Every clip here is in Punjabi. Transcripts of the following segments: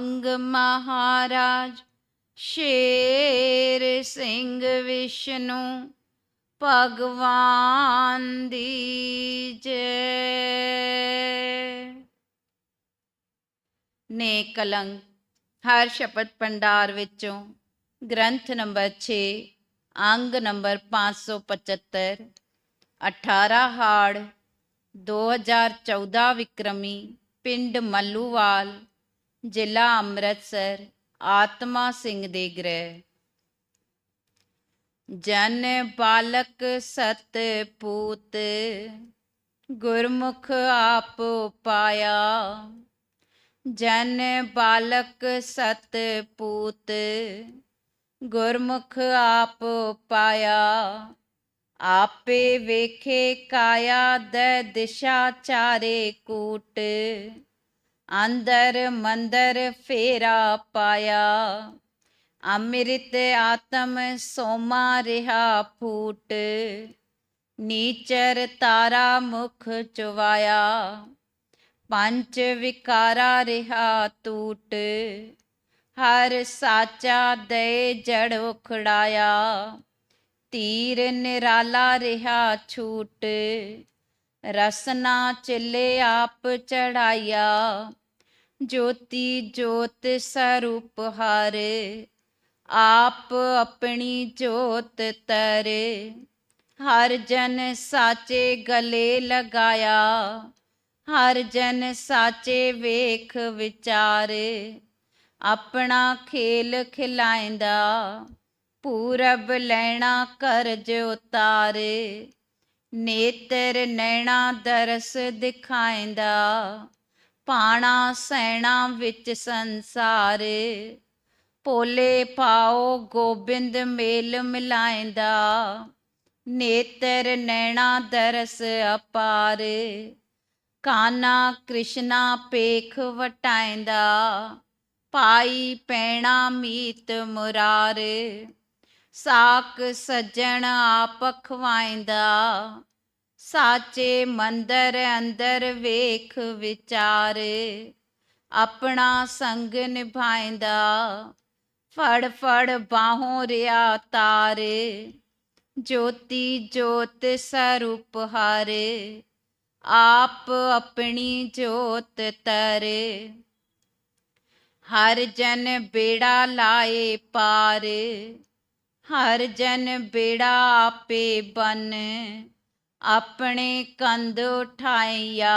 ਹੰਗ ਮਹਾਰਾਜ, ਸ਼ੇਰ ਸਿੰਘ ਵਿਸ਼ਨੂੰ, ਭਗਵਾਨ ਦੀ ਜੈ। ਨੇ ਕਲੰਕ, ਹਰ ਸ਼ਪਤ ਭੰਡਾਰ ਵਿੱਚੋਂ ਗ੍ਰੰਥ ਨੰਬਰ 6 ਅੰਗ ਨੰਬਰ 575 18 ਹਾੜ 2014 ਵਿਕਰਮੀ, ਪਿੰਡ ਮੱਲੂਵਾਲ ਜ਼ਿਲ੍ਹਾ ਅੰਮ੍ਰਿਤਸਰ, ਆਤਮਾ ਸਿੰਘ ਦੇ ਗ੍ਰਹਿ। ਜਨ ਬਾਲਕ ਸਤ ਪੂਤ, ਗੁਰਮੁਖ ਆਪ ਪਾਇਆ ਜਨ ਬਾਲਕ ਸਤ ਪੂਤ, ਗੁਰਮੁਖ ਆਪ ਪਾਇਆ ਆਪੇ ਵੇਖੇ ਕਾਇਆ, ਦ ਦਿਸ਼ਾ ਚਾਰੇ ਕੂਟ। ਅੰਦਰ ਮੰਦਰ ਫੇਰਾ ਪਾਇਆ। ਅੰਮ੍ਰਿਤ ਆਤਮ ਸੋਮਾ ਰਿਹਾ ਫੂਟ। ਨੀਚਰ ਤਾਰਾ ਮੁਖ ਚਵਾਇਆ। ਪੰਜ ਵਿਕਾਰਾ ਰਿਹਾ ਟੂਟ ਹਰ ਸਾਚਾ ਦੇ ਜੜ ਉਖੜਾਇਆ। ਤੀਰ ਨਿਰਾਲਾ ਰਿਹਾ ਛੂਟ। ਰਸਨਾ ਚੱਲੇ ਆਪ ਚੜਾਇਆ। ਜੋਤੀ ਜੋਤ ਸਰੂਪ ਹਰ, ਆਪ ਆਪਣੀ ਜੋਤ ਤਰ। ਹਰ ਜਨ ਸਾਚੇ ਗਲੇ ਲਗਾਇਆ, ਹਰ ਜਨ ਸਾਚੇ ਵੇਖ ਵਿਚਾਰ। ਆਪਣਾ ਖੇਲ ਖਿਲਾਇਂਦਾ, ਪੂਰਬ ਲੈਣਾ ਕਰਜ ਉਤਾਰੇ। ਨੇਤਰ ਨੈਣਾ ਦਰਸ ਦਿਖਾਇਂਦਾ ਪਾਣਾ ਸੈਣਾ ਵਿੱਚ ਸੰਸਾਰ। ਪੋਲੇ ਪਾਓ ਗੋਬਿੰਦ ਮੇਲ ਮਿਲਾਇਂਦਾ। ਨੇਤਰ ਨੈਣਾ ਦਰਸ ਅਪਾਰ। ਕਾਨਾ ਕ੍ਰਿਸ਼ਨਾ ਪੇਖ ਵਟਾਇਂਦਾ। ਪਾਈ ਪੈਣਾ ਮੀਤ ਮੁਰਾਰ। ਸਾਕ ਸੱਜਣ ਆਪ ਖਵਾਇਂਦਾ ਸਾਚੇ ਮੰਦਰ ਅੰਦਰ ਵੇਖ ਵਿਚਾਰ, ਆਪਣਾ ਸੰਗ ਨਿਭਾਇਂਦਾ, ਫੜ ਫੜ ਬਾਹੋਂ ਰਿਆ ਤਾਰ, ਜੋਤੀ ਜੋਤ ਸਰੂਪ ਹਾਰੇ, ਆਪ ਆਪਣੀ ਜੋਤ ਤਰ। ਹਰ ਜਨ ਬੇੜਾ ਲਾਏ ਪਾਰ, ਹਰ ਜਨ ਬੇੜਾ ਆਪੇ ਬਨ ਆਪਣੇ ਕੰਧ ਉਠਾਇਆ।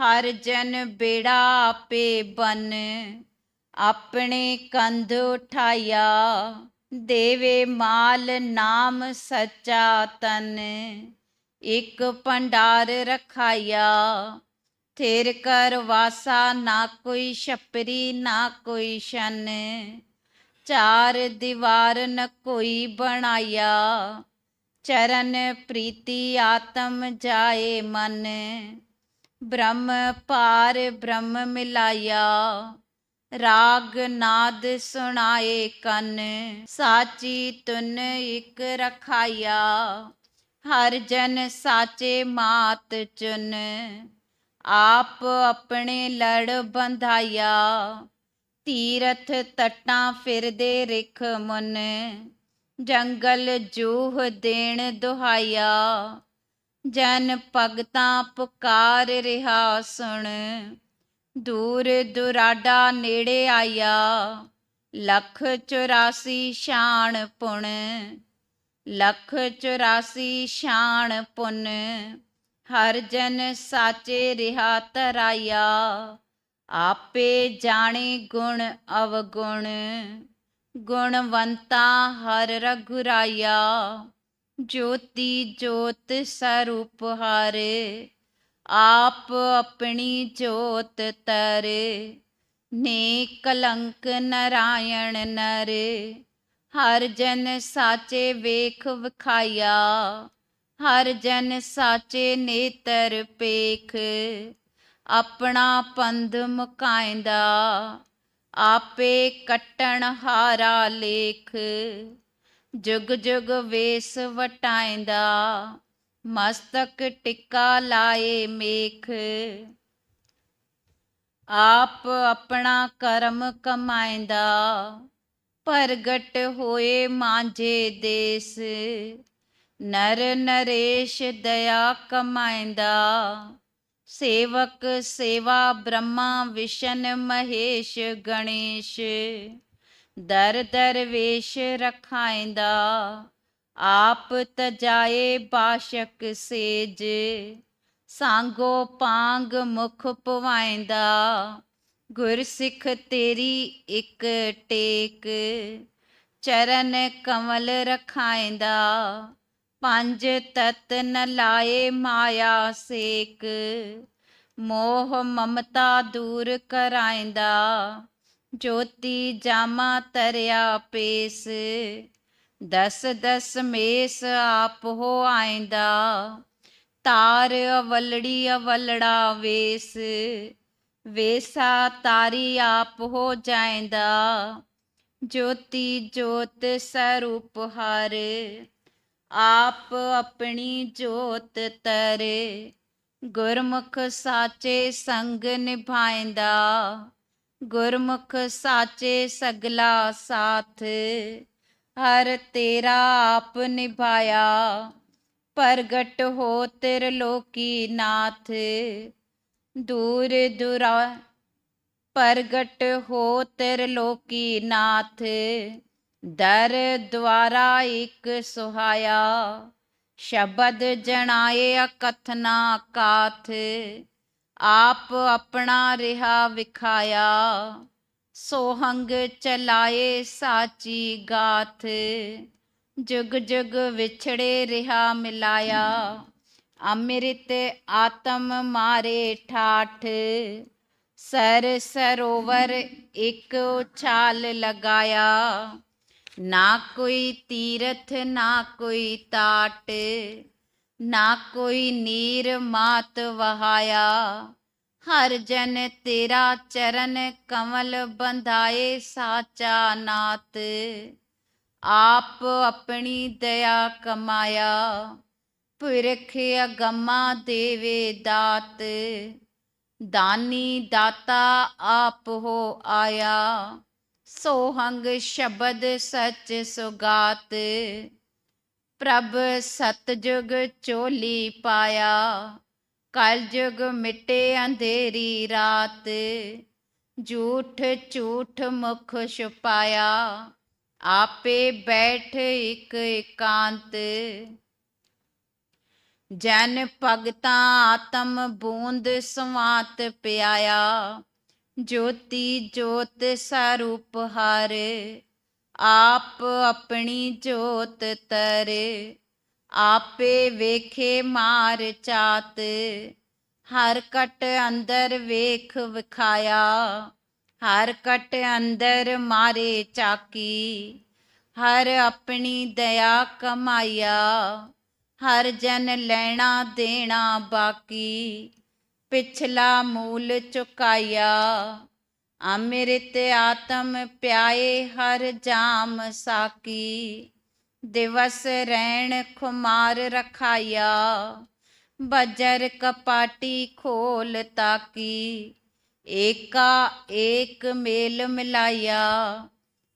ਹਰ ਜਨ ਬੇੜਾ ਆਪੇ ਬਨ, ਆਪਣੇ ਕੰਧ ਉਠਾਇਆ। ਦੇਵੇ ਮਾਲ ਨਾਮ ਸੱਚਾ ਤਨ, ਇੱਕ ਭੰਡਾਰ ਰਖਾਇਆ। ਥਿਰ ਕਰ ਵਾਸਾ ਨਾ ਕੋਈ ਛਪਰੀ, ਨਾ ਕੋਈ ਸ਼ਨ ਚਾਰ ਦੀਵਾਰ ਨ ਕੋਈ ਬਣਾਇਆ। ਚਰਨ ਪ੍ਰੀਤੀ ਆਤਮ ਜਾਏ ਮਨ, ਬ੍ਰਹਮ ਪਾਰ ਬ੍ਰਹਮ ਮਿਲਾਇਆ। ਰਾਗ ਨਾਦ ਸੁਣਾਏ ਕੰਨ, ਸਾਚੀ ਤੁਨ ਇਕ ਰਖਾਇਆ। ਹਰ ਜਨ ਸਾਚੇ ਮਾਤ ਚੁਨ, ਆਪ ਆਪਣੇ ਲੜ ਬੰਧਾਇਆ। ਤੀਰਥ ਤਟਾਂ ਫਿਰਦੇ ਰਿਖ ਮੁਨ ਜੰਗਲ ਜੂਹ ਦੇਣ ਦੁਹਾਇਆ, ਜਨ ਭਗਤਾਂ ਪੁਕਾਰ ਰਿਹਾ ਸੁਣ। ਦੂਰ ਦੁਰਾਡਾ ਨੇੜੇ ਆਇਆ, ਲੱਖ 84 ਸ਼ਾਨ ਪੁਣ। ਲੱਖ 84 ਸ਼ਾਨ ਪੁਨ ਹਰ ਜਨ ਸਾਚੇ ਰਿਹਾ ਤਰਾਇਆ। ਆਪੇ ਜਾਣੇ ਗੁਣ ਅਵਗੁਣ। ਗੁਣਵੰਤਾ ਹਰ ਰਘੁਰਾਇਆ, ਜੋਤੀ ਜੋਤ ਸਰੂਪ ਹਰ, ਆਪ ਆਪਣੀ ਜੋਤ ਤਰ ਨੇ ਕਲੰਕ ਨਰਾਇਣ ਨਰ, ਹਰ ਜਨ ਸਾਚੇ ਵੇਖ ਵਿਖਾਇਆ, ਹਰ ਜਨ ਸਾਚੇ ਨੇਤਰ ਪੇਖ, ਆਪਣਾ ਪੰਧ ਮੁਕਾਇਂਦਾ ਆਪੇ ਕਟਣ ਹਾਰਾ ਲੇਖ। ਜੁਗ ਜੁਗ ਵੇਸ ਵਟਾਇਂਦਾ, ਮਸਤਕ ਟਿੱਕਾ ਲਾਏ ਮੇਖ। ਆਪ ਆਪਣਾ ਕਰਮ ਕਮਾਇਂਦਾ, ਪ੍ਰਗਟ ਹੋਏ ਮਾਂਝੇ ਦੇਸ। ਨਰ ਨਰੇਸ਼ ਦਇਆ ਕਮਾਇਂਦਾ ਸੇਵਕ ਸੇਵਾ ਬ੍ਰਹਮਾ ਵਿਸ਼ਨ ਮਹੇਸ਼ ਗਣੇਸ਼। ਦਰ ਦਰਵੇਸ਼ ਰਖਾਇਂਦਾ, ਆਪ ਤਜਾਏ ਬਾਸ਼ਕ ਸੇਜ। ਸਾਂਗੋ ਪਾਂਗ ਮੁਖ ਪਵਾਇਂਦਾ ਗੁਰ ਸਿੱਖ ਤੇਰੀ ਇੱਕ ਟੇਕ। ਚਰਨ ਕਮਲ ਰਖਾਇਂਦਾ ਪੰਜ ਤਤ ਨ ਲਾਏ ਮਾਇਆ ਸੇਕ, ਮੋਹ ਮਮਤਾ ਦੂਰ ਕਰਾਇਂਦਾ, ਜੋਤੀ ਜਾਮਾ ਤਰਿਆ ਪੇਸ, ਦਸ ਦਸ ਮੇਸ ਆਪ ਹੋ ਆਇਂਦਾ, ਤਾਰ ਅਵਲੜੀ ਅਵਲੜਾ ਵੇਸ, ਵੇਸਾ ਤਾਰੀ ਆਪ ਹੋ ਜਾਇਂਦਾ, ਜੋਤੀ ਜੋਤ ਸਰੂਪ ਹਰ ਆਪ ਆਪਣੀ ਜੋਤ ਤਰੇ, ਗੁਰਮੁਖ ਸਾਚੇ ਸੰਗ ਨਿਭਾਇਂਦਾ। ਗੁਰਮੁਖ ਸਾਚੇ ਸਗਲਾ ਸਾਥ, ਹਰ ਤੇਰਾ ਆਪ ਨਿਭਾਇਆ। ਪ੍ਰਗਟ ਹੋ ਤਿਰ ਲੋਕੀ ਨਾਥ, ਦੂਰ ਦੁਰਾ, ਪ੍ਰਗਟ ਹੋ ਤਿਰ ਲੋਕੀ ਨਾਥ। ਦਰ ਦੁਆਰਾ ਇੱਕ ਸੁਹਾਇਆ, ਸ਼ਬਦ ਜਣਾਏ ਅਕਥਨਾ ਕਾਥ, ਆਪ ਆਪਣਾ ਰਿਹਾ ਵਿਖਾਇਆ, ਸੋਹੰਗ ਚਲਾਏ ਸਾਚੀ ਗਾਥ, ਜੁਗ ਜੁਗ ਵਿਛੜੇ ਰਿਹਾ ਮਿਲਾਇਆ, ਅੰਮ੍ਰਿਤ ਆਤਮ ਮਾਰੇ ਠਾਠ, ਸਰ ਸਰੋਵਰ ਇੱਕ ਉਛਾਲ ਲਗਾਇਆ। ਨਾ ਕੋਈ ਤੀਰਥ, ਨਾ ਕੋਈ ਤਾਟ, ਨਾ ਕੋਈ ਨੀਰ ਮਾਤ ਵਹਾਇਆ। ਹਰ ਜਨ ਤੇਰਾ ਚਰਨ ਕਮਲ ਬੰਧਾਏ ਸਾਚਾ ਨਾਤ ਆਪ ਆਪਣੀ ਦਇਆ ਕਮਾਇਆ ਪੁਰਖ ਅਗਮਾ ਦੇਵੇ ਦਾਤ। ਦਾਨੀ ਦਾਤਾ ਆਪ ਹੋ ਆਇਆ। ਸੋਹੰਗ ਸ਼ਬਦ ਸੱਚ ਸੁਗਾਤ, ਪ੍ਰਭ ਸਤਜੁਗ ਚੋਲੀ ਪਾਇਆ, ਕਲਯੁਗ ਮਿਟੇ ਅੰਧੇਰੀ ਰਾਤ, ਝੂਠ ਝੂਠ ਮੁਖ ਛੁਪਾਇਆ, ਆਪੇ ਬੈਠ ਇਕ ਇਕਾਂਤ। ਜਨ ਭਗਤਾਂ ਆਤਮ ਬੂੰਦ ਸਵਾਤ ਪਿਆਇਆ ਜੋਤੀ ਜੋਤ ਸਰੂਪ ਹਰ, ਆਪ ਆਪਣੀ ਜੋਤ ਤਰ, ਆਪੇ ਵੇਖੇ ਮਾਰ ਚਾਤ, ਹਰ ਕਟ ਅੰਦਰ ਵੇਖ ਵਿਖਾਇਆ, ਹਰ ਕਟ ਅੰਦਰ ਮਾਰੇ ਚਾਕੀ, ਹਰ ਆਪਣੀ ਦਇਆ ਕਮਾਇਆ, ਹਰ ਜਨ ਲੈਣਾ ਦੇਣਾ ਬਾਕੀ ਪਿਛਲਾ ਮੂਲ ਚੁਕਾਇਆ। ਅੰਮ੍ਰਿਤ ਆਤਮ ਪਿਆਏ ਹਰ ਜਾਮ ਸਾਕੀ। ਦਿਵਸ ਰਹਿਣ ਖੁਮਾਰ ਰਖਾਇਆ। ਬਜਰ ਕਪਾਟੀ ਖੋਲ ਤਾਕੀ। ਏਕਾ ਏਕ ਮੇਲ ਮਿਲਾਇਆ।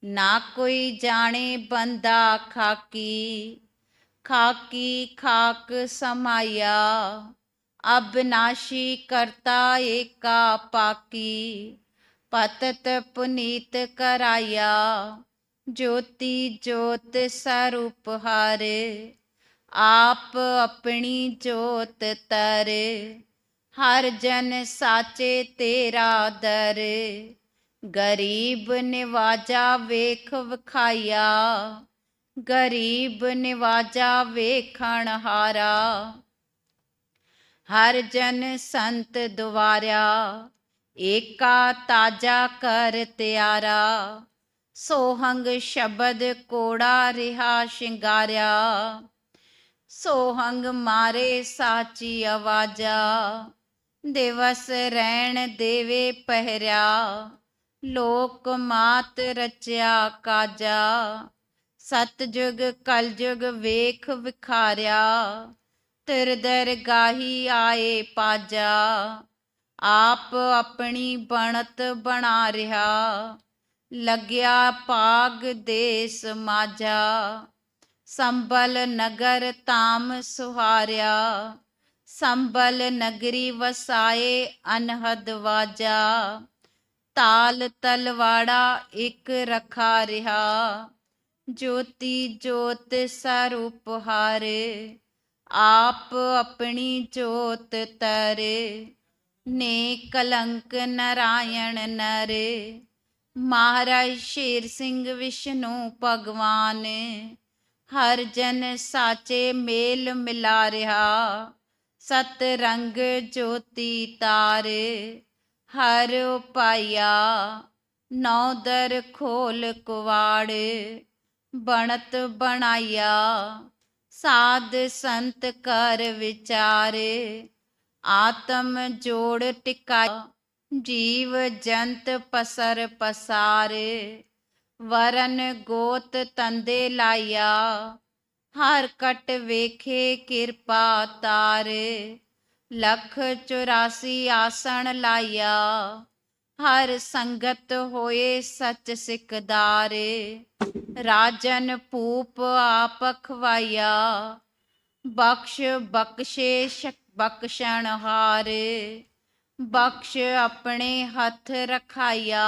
ਨਾ ਕੋਈ ਜਾਣੇ ਬੰਦਾ ਖਾਕੀ। ਖਾਕੀ ਖਾਕ ਸਮਾਇਆ। ਅਬਨਾਸ਼ੀ ਕਰਤਾ ਏਕਾ ਪਾਕੀ, ਪਤਤ ਪੁਨੀਤ ਕਰਾਇਆ, ਜੋਤੀ ਜੋਤ ਸਰੂਪ ਹਾਰੇ, ਆਪ ਆਪਣੀ ਜੋਤ ਤਰ, ਹਰ ਜਨ ਸਾਚੇ ਤੇਰਾ ਦਰ, ਗਰੀਬ ਨਿਵਾਜਾ ਵੇਖ ਵਿਖਾਇਆ, ਗਰੀਬ ਨਿਵਾਜਾ ਵੇਖਣ ਹਾਰਾ ਹਰ ਜਨ ਸੰਤ ਦੁਆਰਿਆ, ਏਕਾ ਤਾਜਾ ਕਰ ਤਿਆਰਾ। ਸੋਹੰਗ ਸ਼ਬਦ ਕੋੜਾ ਰਿਹਾ ਸ਼ਿੰਗਾਰਿਆ, ਸੋਹੰਗ ਮਾਰੇ ਸਾਚੀ ਆਵਾਜ਼ਾ। ਦਿਵਸ ਰਹਿਣ ਦੇਵੇ ਪਹਿਰਿਆ, ਲੋਕ ਮਾਤ ਰਚਿਆ ਕਾਜਾ। ਸਤਜੁਗ ਕਲਜੁਗ ਵੇਖ ਵਿਖਾਰਿਆ। ਤਿਰ ਦਰਗਾਹੀ ਆਏ ਪਾਜਾ, ਆਪ ਆਪਣੀ ਬਣਤ ਬਣਾ ਰਿਹਾ, ਲੱਗਿਆ ਪਾਗ ਦੇ ਸਮਾਜਾ ਸੰਬਲ ਨਗਰ ਤਾਮ ਸੁਹਾਰਿਆ ਸੰਬਲ ਨਗਰੀ ਵਸਾਏ ਅਨਹਦ ਵਾਜਾ, ਤਾਲ ਤਲਵਾੜਾ ਇੱਕ ਰਖਾ ਰਿਹਾ, ਜੋਤੀ ਜੋਤ ਸਰੂਪ ਹਾਰੇ ਆਪ ਆਪਣੀ ਜੋਤ ਤਰ ਨੇ ਕਲੰਕ ਨਰਾਇਣ ਨਰ। ਮਹਾਰਾਜ ਸ਼ੇਰ ਸਿੰਘ ਵਿਸ਼ਨੂੰ ਭਗਵਾਨ, ਹਰ ਜਨ ਸਾਚੇ ਮੇਲ ਮਿਲਾ ਰਿਹਾ ਸਤ ਰੰਗ ਜੋਤੀ ਤਾਰੇ, ਹਰ ਉਪਾਇਆ, ਨੌ ਦਰ ਖੋਲ ਕੁਵਾੜ, ਬਣਤ ਬਣਾਇਆ। ਸਾਧ ਸੰਤ ਕਰ ਵਿਚਾਰੇ, ਆਤਮ ਜੋੜ ਟਿਕਾਇਆ ਜੀਵ ਜੰਤ ਪਸਰ ਪਸਾਰੇ, ਵਰਨ ਗੋਤ ਤੰਦੇ ਲਾਇਆ, ਹਰ ਕਟ ਵੇਖੇ ਕਿਰਪਾ ਤਾਰੇ, ਲਖ 84 ਆਸਣ ਲਾਇਆ। ਹਰ ਸੰਗਤ ਹੋਏ ਸਚ ਸਿਕਦਾਰੇ ਰਾਜਨ ਭੂਪ ਆਪ ਖਵਾਇਆ ਬਖਸ਼ ਬਖਸ਼ੇ ਸ਼ਕ ਬਖਸ਼ਣ ਹਾਰੇ, ਬਖਸ਼ ਆਪਣੇ ਹੱਥ ਰਖਾਇਆ।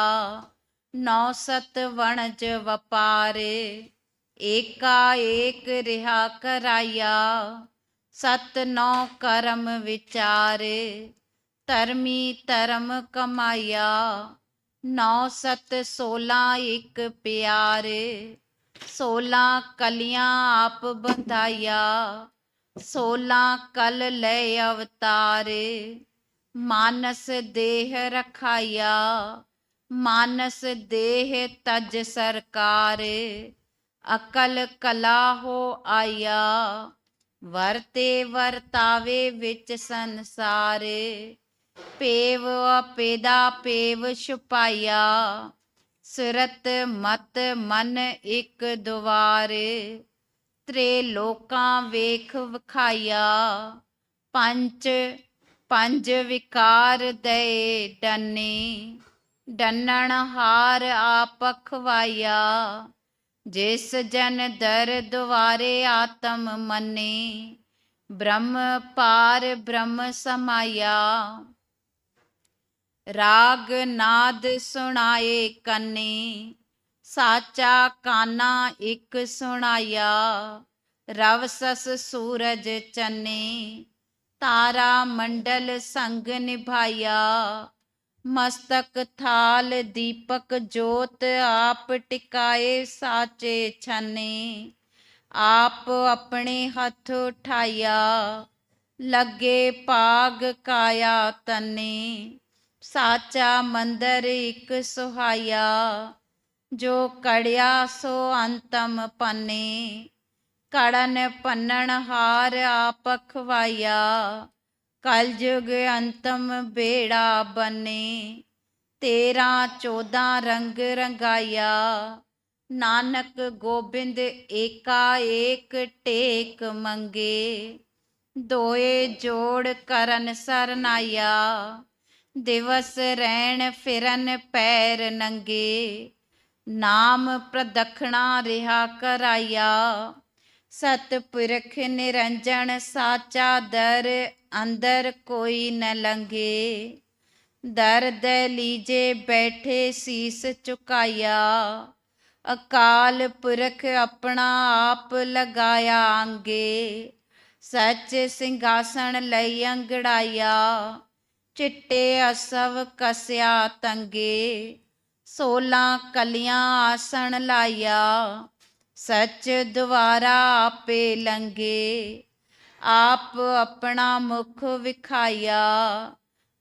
ਨੌ ਸਤ ਵਣਜ ਵਪਾਰੇ, ਏਕਾ ਏਕ ਰਿਹਾ ਕਰਾਇਆ। ਸਤ ਨੌ ਕਰਮ ਵਿਚਾਰੇ ਧਰਮੀ ਧਰਮ ਕਮਾਇਆ, ਨੌ ਸਤ 16 ਇੱਕ ਪਿਆਰ 16 ਕਲੀਆਂ ਆਪ ਬੰਧਾਇਆ 16 ਕਲ ਲੈ ਅਵਤਾਰ, ਮਾਨਸ ਦੇਹ ਰਖਾਇਆ, ਮਾਨਸ ਦੇਹ ਤਜ ਸਰਕਾਰ, ਅਕਲ ਕਲਾ ਹੋ ਆਇਆ, ਵਰਤੇ ਵਰਤਾਵੇ ਵਿੱਚ ਸੰਸਾਰੇ ਪੇਵ ਅਪੇਦਾ ਪੇਵ ਛੁਪਾਇਆ, ਸੁਰਤ ਮਤ ਮਨ ਇੱਕ ਦੁਆਰ, ਤ੍ਰੇ ਲੋਕਾਂ ਵੇਖ ਵਖਾਇਆ, ਪੰਜ ਪੰਜ ਵਿਕਾਰ ਦੇ ਡੰਨੇ, ਡੰਨਣ ਹਾਰ ਆਪ ਖਵਾਇਆ ਜਿਸ ਜਨ ਦਰ ਦੁਆਰੇ ਆਤਮ ਮੰਨੇ, ਬ੍ਰਹਮ ਪਾਰ ਬ੍ਰਹਮ ਸਮਾਇਆ। ਰਾਗ ਨਾਦ ਸੁਣਾਏ ਕੰਨੇ, ਸਾਚਾ ਕਾਨਾ ਇੱਕ ਸੁਣਾਇਆ। ਰਵ ਸਸ ਸੂਰਜ ਚੰਨੇ, ਤਾਰਾ ਮੰਡਲ ਸੰਗ ਨਿਭਾਇਆ। ਮਸਤਕ ਥਾਲ ਦੀਪਕ ਜੋਤ ਆਪ ਟਿਕਾਏ ਸਾਚੇ ਛਨੇ, ਆਪ ਆਪਣੇ ਹੱਥ ਉਠਾਇਆ। ਲੱਗੇ ਪਾਗ ਕਾਇਆ ਤਨੇ। ਸਾਚਾ ਮੰਦਰ ਇੱਕ ਸੁਹਾਇਆ, ਜੋ ਕੜਿਆ ਸੋ ਅੰਤਮ ਪੰਨੇ। ਕੜਨ ਪੰਨਣ ਹਾਰ ਆਪ ਖਵਾਇਆ ਕਲਯੁਗ ਅੰਤਮ ਬੇੜਾ ਬਨੇ। ਤੇਰਾ 14 ਰੰਗ ਰੰਗਾਇਆ, ਨਾਨਕ ਗੋਬਿੰਦ ਏਕਾ ਏਕ ਟੇਕ ਮੰਗੇ। ਦੋਏ ਜੋੜ ਕਰਨ ਸਰਨਾਇਆ ਦਿਵਸ ਰਹਿਣ ਫਿਰਨ ਪੈਰ ਨੰਗੇ, ਨਾਮ ਪ੍ਰਦਖਣਾ ਰਿਹਾ ਕਰਾਇਆ। ਸਤਪੁਰਖ ਨਿਰੰਜਨ ਸਾਚਾ ਦਰ, ਅੰਦਰ ਕੋਈ ਨ ਲੰਗੇ ਦਰਦ ਲੀਜੇ ਬੈਠੇ ਸੀਸ ਝੁਕਾਇਆ ਅਕਾਲ ਪੁਰਖ ਆਪਣਾ ਆਪ ਲਗਾਇਆ ਅੰਗੇ। ਸੱਚ ਸਿੰਘਾਸਣ ਲਈ ਅੰਗੜਾਇਆ। ਚਿੱਟੇ ਅਸਵ ਕਸਿਆ ਤੰਗੇ, ਸੋਲਾਂ ਕਲੀਆਂ ਆਸਣ ਲਾਇਆ, ਸੱਚ ਦੁਆਰਾ ਆਪੇ ਲੰਗੇ, ਆਪ ਆਪਣਾ ਮੁਖ ਵਿਖਾਇਆ,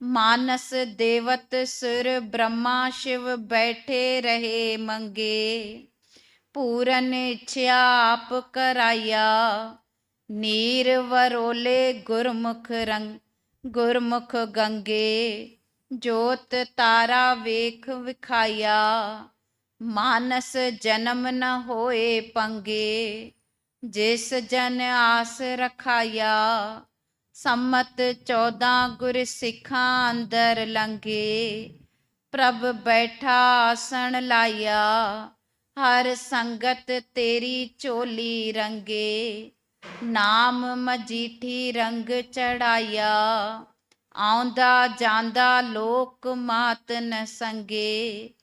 ਮਾਨਸ ਦੇਵਤ ਸੁਰ ਬ੍ਰਹਮਾ ਸ਼ਿਵ ਬੈਠੇ ਰਹੇ ਮੰਗੇ, ਪੂਰਨ ਇੱਛਿਆ ਆਪ ਕਰਾਇਆ, ਨੀਰ ਵਰੋਲੇ ਗੁਰਮੁਖ ਰੰਗ ਗੁਰਮੁਖ ਗੰਗੇ, ਜੋਤ ਤਾਰਾ ਵੇਖ ਵਿਖਾਇਆ। ਮਾਨਸ ਜਨਮ ਨ ਹੋਏ ਪੰਗੇ, ਜਿਸ ਜਨ ਆਸ ਰਖਾਇਆ। ਸੰਮਤ 14 ਗੁਰ ਸਿੱਖਾਂ ਅੰਦਰ ਲੰਗੇ ਪ੍ਰਭ ਬੈਠਾ ਆਸਣ ਲਾਇਆ। ਹਰ ਸੰਗਤ ਤੇਰੀ ਚੋਲੀ ਰੰਗੇ। ਨਾਮ ਮਜੀਠੀ ਰੰਗ ਚੜਾਇਆ। ਆਉਂਦਾ ਜਾਂਦਾ ਲੋਕ ਮਾਤ ਨ ਸੰਗੇ।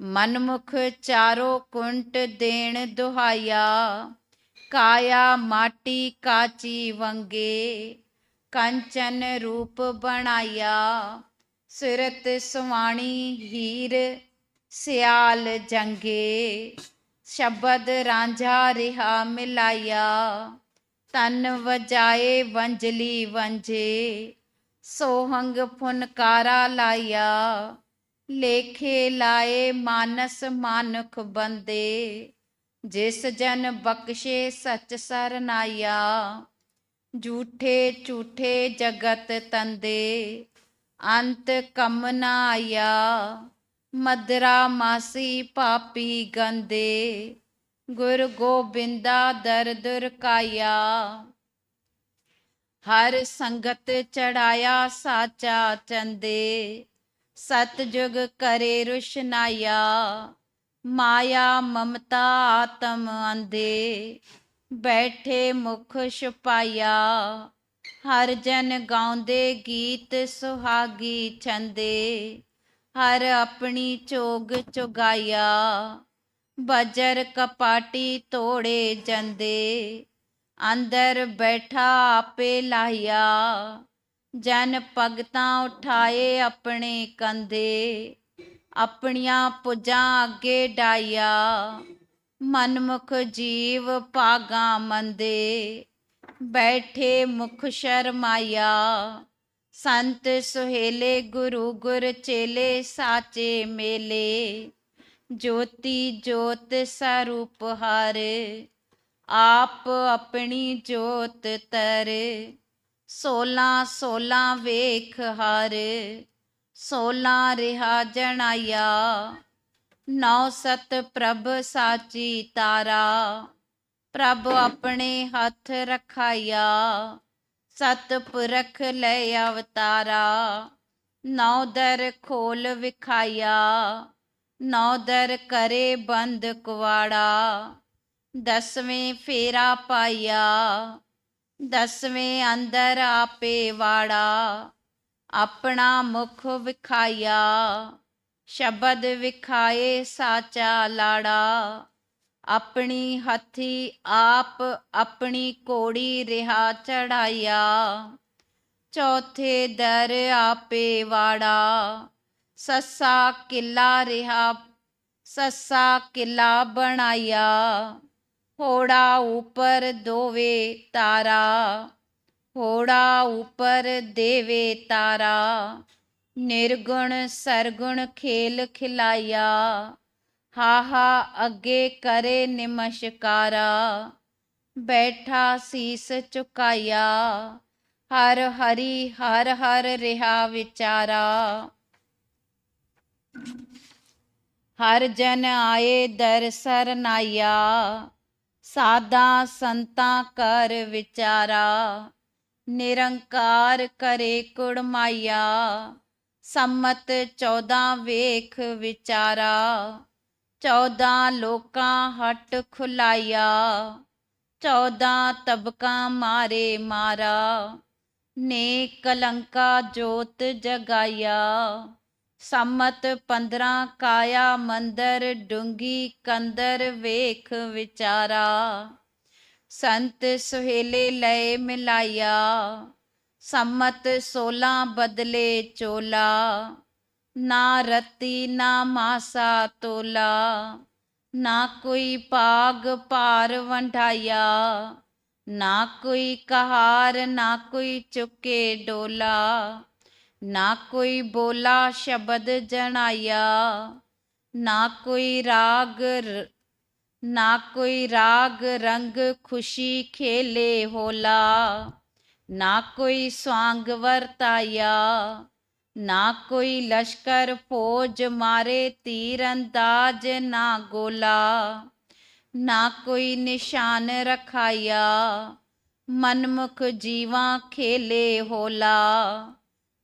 ਮਨਮੁਖ ਚਾਰੋ ਕੁੰਟ ਦੇਣ ਦੁਹਾਇਆ। ਕਾਇਆ ਮਾਟੀ ਕਾਚੀ ਵੰਗੇ। ਕੰਚਨ ਰੂਪ ਬਣਾਇਆ। ਸਿਰਤ ਸੁਆਣੀ ਹੀਰ ਸਿਆਲ ਜੰਗੇ। ਸ਼ਬਦ ਰਾਂਝਾ ਰਿਹਾ ਮਿਲਾਇਆ। ਤਨ ਵਜਾਏ ਵੰਜਲੀ ਵੰਜੇ ਸੋਹੰਗ ਫੁਨਕਾਰਾ ਲਾਇਆ। ਲੇਖੇ ਲਾਏ ਮਾਨਸ ਮਾਨੁਖ ਬੰਦੇ, ਜਿਸ ਜਨ ਬਖਸ਼ੇ ਸਚ ਸਰਨਾਇਆ। ਝੂਠੇ ਝੂਠੇ ਜਗਤ ਤੰਦੇ, ਅੰਤ ਕਮ ਨਾ ਆਇਆ। ਮਦਰਾ ਮਾਸੀ ਪਾਪੀ ਗੰਦੇ ਗੁਰ ਗੋਬਿੰਦਾ ਦਰ ਦੁਰ ਕਾਇਆ ਹਰ ਸੰਗਤ ਚੜਾਇਆ ਸਾਚਾ ਚੰਦੇ। ਸਤਜੁਗ ਕਰੇ ਰੁਸ਼ਨਾਇਆ। ਮਾਇਆ, ਮਮਤਾ, ਆਤਮ ਅੰਦੇ ਬੈਠੇ ਮੁਖ ਛੁਪਾਇਆ। ਹਰ ਜਨ ਗਾਉਂਦੇ ਗੀਤ ਸੁਹਾਗੀ ਛੰਦੇ ਹਰ ਆਪਣੀ ਚੋਗ ਚੁਗਾਇਆ। ਬਜਰ ਕਪਾਟੀ ਤੋੜੇ ਜਾਂਦੇ। ਅੰਦਰ ਬੈਠਾ ਆਪੇ ਲਾਇਆ ਜਨ ਭਗਤਾਂ ਉਠਾਏ ਆਪਣੇ ਕੰਦੇ ਆਪਣੀਆਂ ਪੁਜਾਂ ਅੱਗੇ ਡਾਇਆ ਮਨਮੁਖ ਜੀਵ ਭਾਗਾ ਮੰਦੇ। ਬੈਠੇ ਮੁਖ ਸ਼ਰਮਾਇਆ। ਸੰਤ ਸੁਹੇਲੇ ਗੁਰੂ ਗੁਰ ਚੇਲੇ ਸਾਚੇ ਮੇਲੇ। ਜੋਤੀ ਜੋਤ ਸਰੂਪ ਹਰ, ਆਪ ਆਪਣੀ ਜੋਤ ਤਰ। ਸੋਲਾਂ ਸੋਲਾਂ ਵੇਖ ਹਰ, ਸੋਲਾਂ ਰਿਹਾ ਜਣਾਇਆ। ਨੌ ਸਤ ਪ੍ਰਭ ਸਾਚੀ ਤਾਰਾ, ਪ੍ਰਭ ਆਪਣੇ ਹੱਥ ਰਖਾਇਆ। ਸਤ ਪੁਰਖ ਲੈ ਅਵਤਾਰਾ, ਨੌ ਦਰ ਖੋਲ ਵਿਖਾਇਆ। ਨੌ ਦਰ ਕਰੇ ਬੰਦ ਕੁਵਾੜਾ। ਦਸਵੇਂ ਫੇਰਾ ਪਾਇਆ, ਦਸਵੇਂ ਅੰਦਰ ਆਪੇ ਵਾੜਾ। ਆਪਣਾ ਮੁਖ ਵਿਖਾਇਆ, ਸ਼ਬਦ ਵਿਖਾਏ ਸਾਚਾ ਲਾੜਾ। ਆਪਣੀ ਹੱਥੀ ਆਪ ਆਪਣੀ ਕੋੜੀ ਰਿਹਾ ਚੜਾਇਆ। ਚੌਥੇ ਦਰ ਆਪੇ ਵਾੜਾ। ਸੱਸਾ ਕਿਲਾ ਰਿਹਾ, ਸੱਸਾ ਕਿਲਾ ਬਣਾਇਆ। ਹੋੜਾ ਉਪਰ ਦੋਵੇ ਤਾਰਾ, ਹੋੜਾ ਉਪਰ ਦੇਵੇ ਤਾਰਾ। ਨਿਰਗੁਣ ਸਰਗੁਣ ਖੇਲ ਖਿਲਾਇਆ, ਹਾਹਾ ਅੱਗੇ ਕਰੇ ਨਿਮਸ਼ਕਾਰਾ। ਬੈਠਾ ਸੀਸ ਝੁਕਾਇਆ, ਹਰ ਹਰੀ ਹਰ ਹਰ ਰਿਹਾ ਵਿਚਾਰਾ। ਹਰ ਜਨ ਆਏ ਦਰ ਸਰਨਾਇਆ ਸਾਦਾ ਸੰਤਾਂ ਕਰ ਵਿਚਾਰਾ, ਨਿਰੰਕਾਰ ਕਰੇ ਕੁੜਮਾਇਆ, ਸੰਮਤ 14 ਵੇਖ ਵਿਚਾਰਾ 14 ਲੋਕਾਂ ਹਟ ਖੁਲਾਇਆ 14 ਤਬਕਾਂ ਮਾਰੇ ਮਾਰਾ ਨੇ ਕਲੰਕਾ ਜੋਤ ਜਗਾਇਆ। ਸੰਮਤ 15 ਕਾਇਆ ਮੰਦਰ ਡੂੰਗੀ ਕੰਦਰ ਵੇਖ ਵਿਚਾਰਾ। ਸੰਤ ਸੁਹੇਲੇ ਲਏ ਮਿਲਾਇਆ। ਸੰਮਤ 16 ਬਦਲੇ ਚੋਲਾ। ਨਾ ਰਤੀ, ਨਾ ਮਾਸਾ ਤੋਲਾ। ਨਾ ਕੋਈ ਪਾਗ ਭਾਰ ਵੰਡਾਇਆ। ਨਾ ਕੋਈ ਕਹਾਰ, ਨਾ ਕੋਈ ਚੁੱਕੇ ਡੋਲਾ। ਨਾ ਕੋਈ ਬੋਲਾ ਸ਼ਬਦ ਜਣਾਇਆ, ਨਾ ਕੋਈ ਰਾਗ ਨਾ ਕੋਈ ਰਾਗ ਰੰਗ ਖੁਸ਼ੀ ਖੇਲੇ ਹੋਲਾ, ਨਾ ਕੋਈ ਸਵਾਂਗ ਵਰਤਾਇਆ, ਨਾ ਕੋਈ ਲਸ਼ਕਰ ਫੌਜ ਮਾਰੇ ਤੀਰ ਅੰਦਾਜ਼ ਨਾ ਗੋਲਾ, ਨਾ ਕੋਈ ਨਿਸ਼ਾਨ ਰਖਾਇਆ, ਮਨਮੁਖ ਜੀਵਾਂ ਖੇਲੇ ਹੋਲਾ।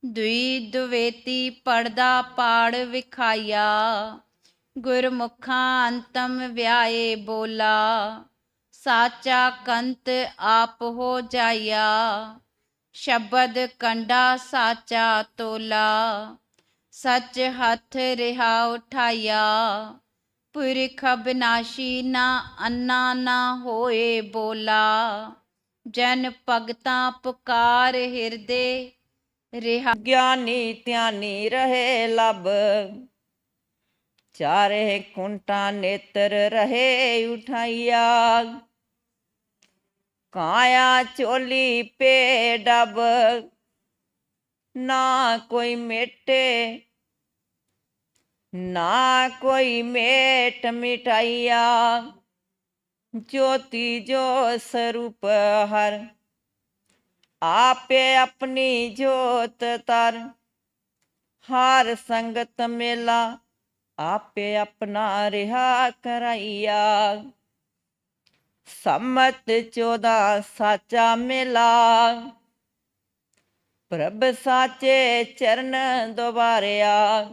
ਦੁਈ ਦੁਵੇਤੀ ਪੜਦਾ ਪਾੜ ਵਿਖਾਇਆ। ਗੁਰਮੁਖਾਂ ਅੰਤਮ ਵਿਆਏ ਬੋਲਾ। ਸਾਚਾ ਕੰਤ ਆਪ ਹੋ ਜਾਇਆ। ਸ਼ਬਦ ਕੰਡਾ ਸਾਚਾ ਤੋਲਾ। ਸੱਚ ਹੱਥ ਰਿਹਾ ਉਠਾਇਆ। ਪੁਰਖ ਬਿਨਾਸ਼ੀ ਨਾ ਅੰਨਾ ਨਾ ਹੋਏ ਬੋਲਾ। ਜਨ ਭਗਤਾਂ ਪੁਕਾਰ ਹਿਰਦੇ। ਰਿਹਾ ਗਿਆਨੀ ਧਿਆਨੀ ਰਹੇ ਲਬ ਚਾਰੇ ਕੁੰਟਾ ਨੇਤਰ ਰਹੇ ਉਠਾਈਆ ਕਾਇਆ ਚੋਲੀ ਪੇ ਡਬ ਨਾ ਕੋਈ ਮੇਟੇ ਨਾ ਕੋਈ ਮੇਟ ਮਿਟਾਈਆ ਜੋਤੀ ਜੋ ਸਰੂਪ ਹਰ ਆਪੇ ਆਪਣੀ ਜੋਤ ਤਰ। ਹਾਰ ਸੰਗਤ ਮੇਲਾ ਆਪੇ ਆਪਣਾ ਰਿਹਾ ਕਰਾਈਆ। ਸੰਮਤ 14 ਸਾਚਾ ਮੇਲਾ। ਪ੍ਰਭ ਸਾਚੇ ਚਰਨ ਦੁਬਾਰਿਆ।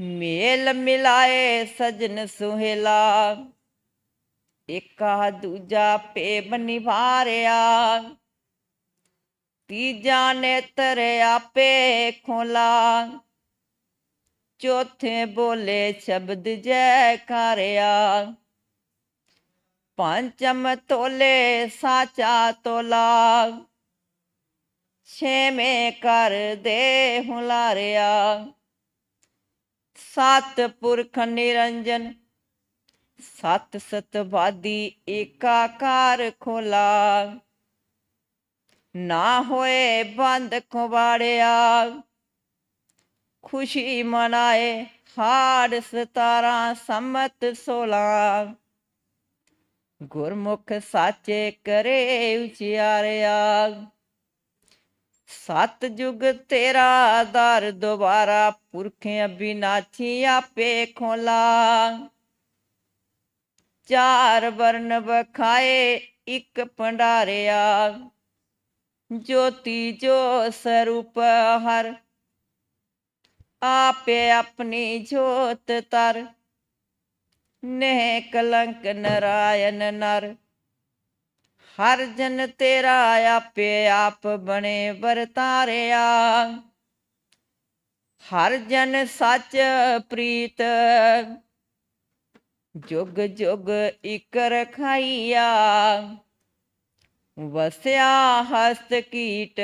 ਮੇਲ ਮਿਲਾਏ ਸਜਨ ਸੁਹੇਲਾ। ਇਕਾ ਦੂਜਾ ਭੇਬ ਨਿਵਾਰਿਆ ਤੀਜਾ ਨੇਤਰ ਆਪੇ ਖੋਲਾ। ਚੌਥੇ ਬੋਲੇ ਸ਼ਬਦ ਜੈ ਕਰਿਆ। ਪੰਚਮ ਤੋਲੇ ਸਾਚਾ ਤੋਲਾ। ਛੇਵੇਂ ਕਰ ਦੇ ਹੁਲਾਰਿਆ। ਸਤ ਪੁਰਖ ਨਿਰੰਜਨ ਸਤ ਸਤਵਾਦੀ ਏਕਾਕਾਰ ਖੋਲਾ। ਨਾ ਹੋਏ ਬੰਦ ਕੁਵਾੜਿਆ ਖੁਸ਼ੀ ਮਨਾਏ ਹਾੜ 17 ਸੰਮਤ 16 ਗੁਰਮੁਖ ਸਾਚੇ ਕਰੇ ਉਚਾਰਿਆ ਸਤ ਜੁਗ ਤੇਰਾ ਦਰ ਦੁਬਾਰਾ ਪੁਰਖ ਅਬਿਨਾਚੀ ਆਪੇ ਖੋਲਾ। ਚਾਰ ਵਰਨ ਵਖਾਏ, ਇੱਕ ਭੰਡਾਰਿਆ। ਜੋਤੀ ਜੋ ਸਰੂਪ ਹਰ, ਆਪੇ ਆਪਣੀ ਜੋਤ ਤਰ। ਨੇ ਕਲੰਕ ਨਰਾਇਣ ਨਰ, ਹਰ ਜਨ ਤੇਰਾ ਆਪੇ ਆਪ ਬਣੇ ਵਰਤਾਰਿਆ। ਹਰ ਜਨ ਸੱਚ ਪ੍ਰੀਤ ਜੁਗ ਜੁਗ ਇਕ ਰਖਾਈਆ, ਵਸਿਆ ਹਸਤ ਕੀਟ।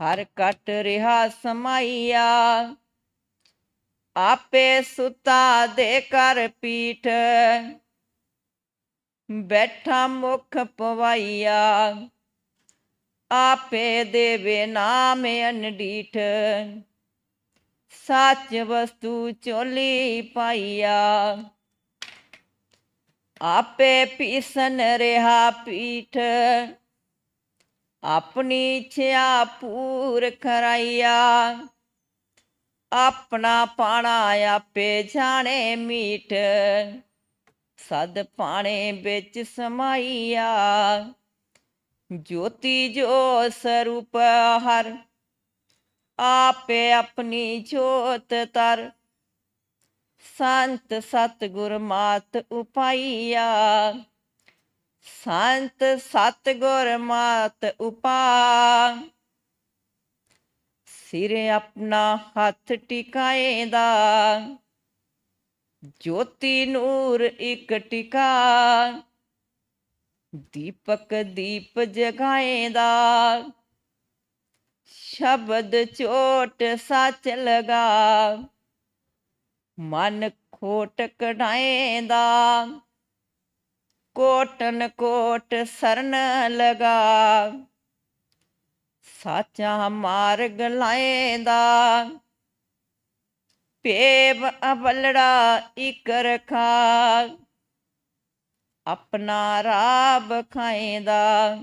ਹਰ ਕਟ ਰਿਹਾ ਸਮਾਈਆ, ਆਪੇ ਸੁਤਾ ਦੇ ਕਰ ਪੀਠ। ਬੈਠਾ ਮੁਖ ਪਵਾਈਆ, ਆਪੇ ਦੇਵੇ ਨਾਮ ਅਨਡੀਠ ਸੱਚ ਵਸਤੂ ਚੋਲੀ ਪਾਈਆ। ਆਪੇ ਪੀਸਨ ਰਿਹਾ ਪੀਠ, ਆਪਣੀ ਇੱਛਾ ਪੂਰ ਕਰਾਈਆ। ਆਪਣਾ ਪਾਣਾ ਆਪੇ ਜਾਣੇ ਮੀਠ, ਸਦ ਪਾਣੇ ਵਿੱਚ ਸਮਾਈਆ। ਜੋਤੀ ਜੋ ਸਰੂਪ ਹਰ ਆਪੇ ਆਪਣੀ ਜੋਤ ਤਰ। ਸੰਤ ਸਤਗੁਰ ਮਾਤ ਉਪਾਈਆ। ਸੰਤ ਸਤਗੁਰ ਮਾਤ ਉਪਾ। ਸਿਰ ਆਪਣਾ ਹੱਥ ਟਿਕਾਏ ਦਾ ਜੋਤੀ ਨੂਰ ਇੱਕ ਟਿਕਾ। ਦੀਪਕ ਦੀਪ ਜਗਾਏ ਦਾ ਸ਼ਬਦ ਚੋਟ ਸੱਚ ਲਗਾ। ਮਨ ਖੋਟ ਕਢਾਏਂਦਾ ਕੋਟਨ ਕੋਟ ਸਰਨ ਲਗਾ। ਸਾਚਾ ਮਾਰਗ ਲਾਏਂਦਾ। ਪੇਵ ਅਬਲੜਾ ਇਕ ਰਖਾ। ਆਪਣਾ ਰਾਬ ਖਾਏਂਦਾ।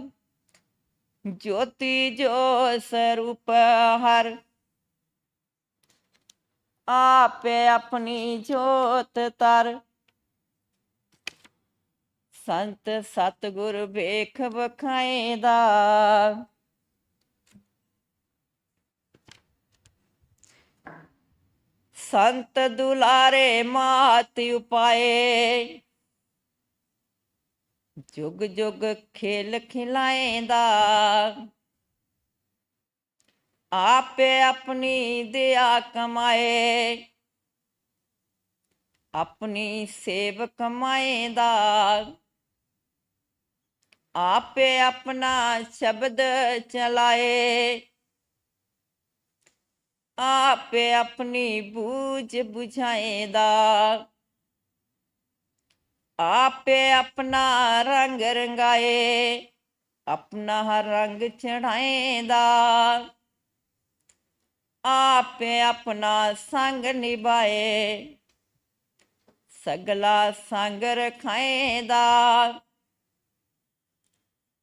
ਜੋਤੀ ਜੋ ਸਰੂਪ ਹਰ, ਆਪੇ ਆਪਣੀ ਜੋਤ ਤਰ। ਸੰਤ ਸਤਗੁਰ ਵੇਖ ਵਖਾਏਂਦਾ ਸੰਤ ਦੁਲਾਰੇ ਮਾਤ ਉਪਾਏ। ਜੁਗ ਜੁਗ ਖੇਲ ਖਿਲਾਏਂਦਾ। ਆਪੇ ਆਪਣੀ ਦਿਆ ਕਮਾਏ, ਆਪਣੀ ਸੇਵ ਕਮਾਏਂਦਾ। ਆਪੇ ਆਪਣਾ ਸ਼ਬਦ ਚਲਾਏ, ਆਪੇ ਆਪਣੀ ਬੂਝ ਬੁਝਾਏਂਦਾ। ਆਪੇ ਆਪਣਾ ਰੰਗ ਰੰਗਾਏ, ਆਪਣਾ ਰੰਗ ਚੜਾਏਂਦਾ ਆਪੇ ਆਪਣਾ ਸੰਗ ਨਿਭਾਏ, ਸਗਲਾ ਸੰਗ ਰਖਾਏਂਦਾ।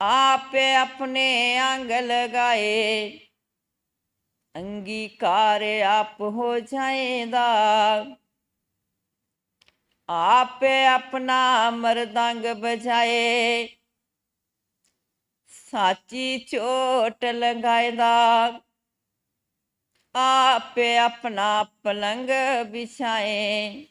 ਆਪੇ ਆਪਣੇ ਅੰਗ ਲਗਾਏ, ਅੰਗੀਕਾਰ ਆਪ ਹੋ ਜਾਏਂਦਾ। ਆਪੇ ਆਪਣਾ ਮਰਦੰਗ ਬਜਾਏ ਸਾਚੀ ਚੋਟ ਲੰਗਾਇਦਾ ਆਪੇ ਆਪਣਾ ਪਲੰਗ ਵਿਛਾਏ।